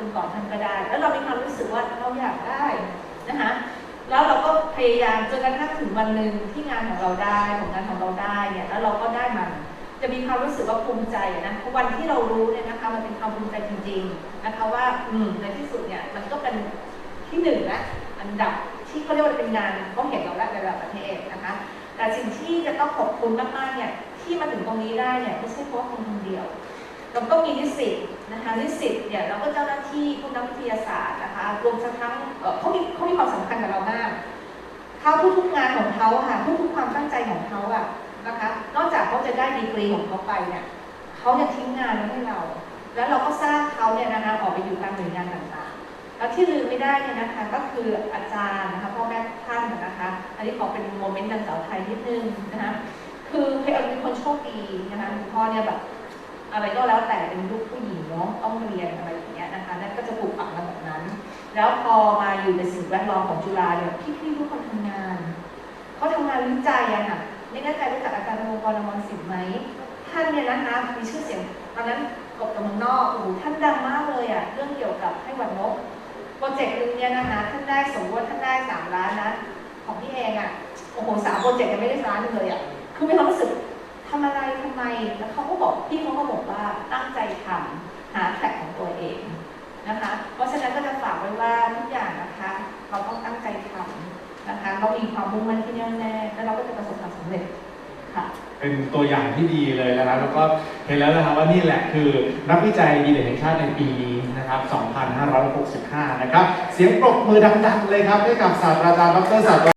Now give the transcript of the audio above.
คนก่อนท่านก็ได้ แล้วเรามีความรู้สึกว่าเราอยากได้นะคะแล้วเราก็พยายามจนกระทั่งถึงวันหนึ่งที่งานของเราได้ผลงานของเราได้เนี่ยแล้วเราก็ได้มันจะมีความรู้สึกว่าภูมิใจนะเพราะวันที่เรารู้เนี่ยนะคะมันเป็นความภูมิใจจริง ๆนะคะว่าอืมในที่สุดเนี่ยมันก็เป็นที่หนึ่งนะอันดับที่เขาเรียกว่าเป็นงานเขาเห็นเราแล้วในระดับประเทศนะคะแต่สิ่งที่จะต้องขอบคุณมากๆเนี่ยที่มาถึงตรงนี้ได้เนี่ยไม่ใช่เพราะคนคนเดียว เราก็มีนิสิตนะคะนิสิตเนี่ยเราก็เจ้าหน้า ที่พวกนักวิทยาศาสตร์นะคะรวมทั้งเขามีเขามีความสำคัญกับเรามากเขาทุกๆงานของเขาค่ะทุกๆความตั้งใจของเขาอะนะคะ นอกจากเขาจะได้ดีกรีของเขาไปเนี่ยเขาจะทิ้งงานไว้ให้เรา แล้วเราก็สร้างเขาเนี่ยนะคะออกไปอยู่ตามหน่วยงานต่างๆ แล้วที่ลืมไม่ได้เนี่ยนะคะก็คืออาจารย์นะคะพ่อแม่ท่านนะคะ อันนี้ขอเป็นโมเมนต์นางสาวไทยนิดนึงนะคะคือเพลเป็นคนโชคดีนะคะคุณพ่อเนี่ยแบบอะไรก็แล้วแต่เป็น แล้วพอมาอยู่ในสิ่งแวดล้อมของจุฬาเนี่ยพี่ๆทุกคนทำงานเขาทำงานวิจัยอะค่ะไม่แน่ใจรู้จักอาจารย์วงกรอมรสินไหมท่านเนี่ยนะคะมีชื่อเสียงตอนนั้นกบกับเมืองนอกโอ้ท่านดังมากเลยอะเรื่องเกี่ยวกับให้หวัดนกโปรเจกต์หนึงเนี่ยนะคะท่านได้สมมติว่าท่านได้สามล้านนะของพี่เองอะโอ้โหสามโปรเจกต์ยังไม่ได้ล้านเลยอะคือมีความรู้สึกทำอะไรทำไมแล้วเขาก็บอกพี่เขาก็บอกว่าตั้งใจทำหาแท็กของตัวเองนะคะ ความมุ่งมั่นที่แน่วแน่แล้วเราก็จะประสบความสำเร็จค่ะ เป็นตัวอย่างที่ดีเลยนะครับ แล้วก็เห็นแล้วนะครับว่านี่แหละคือนักวิจัยดีเด่นแห่งชาติในปีนี้นะครับ 2565 นะครับ เสียงปรบมือดังๆเลยครับให้กับศาสตราจารย์ดรศาสตรา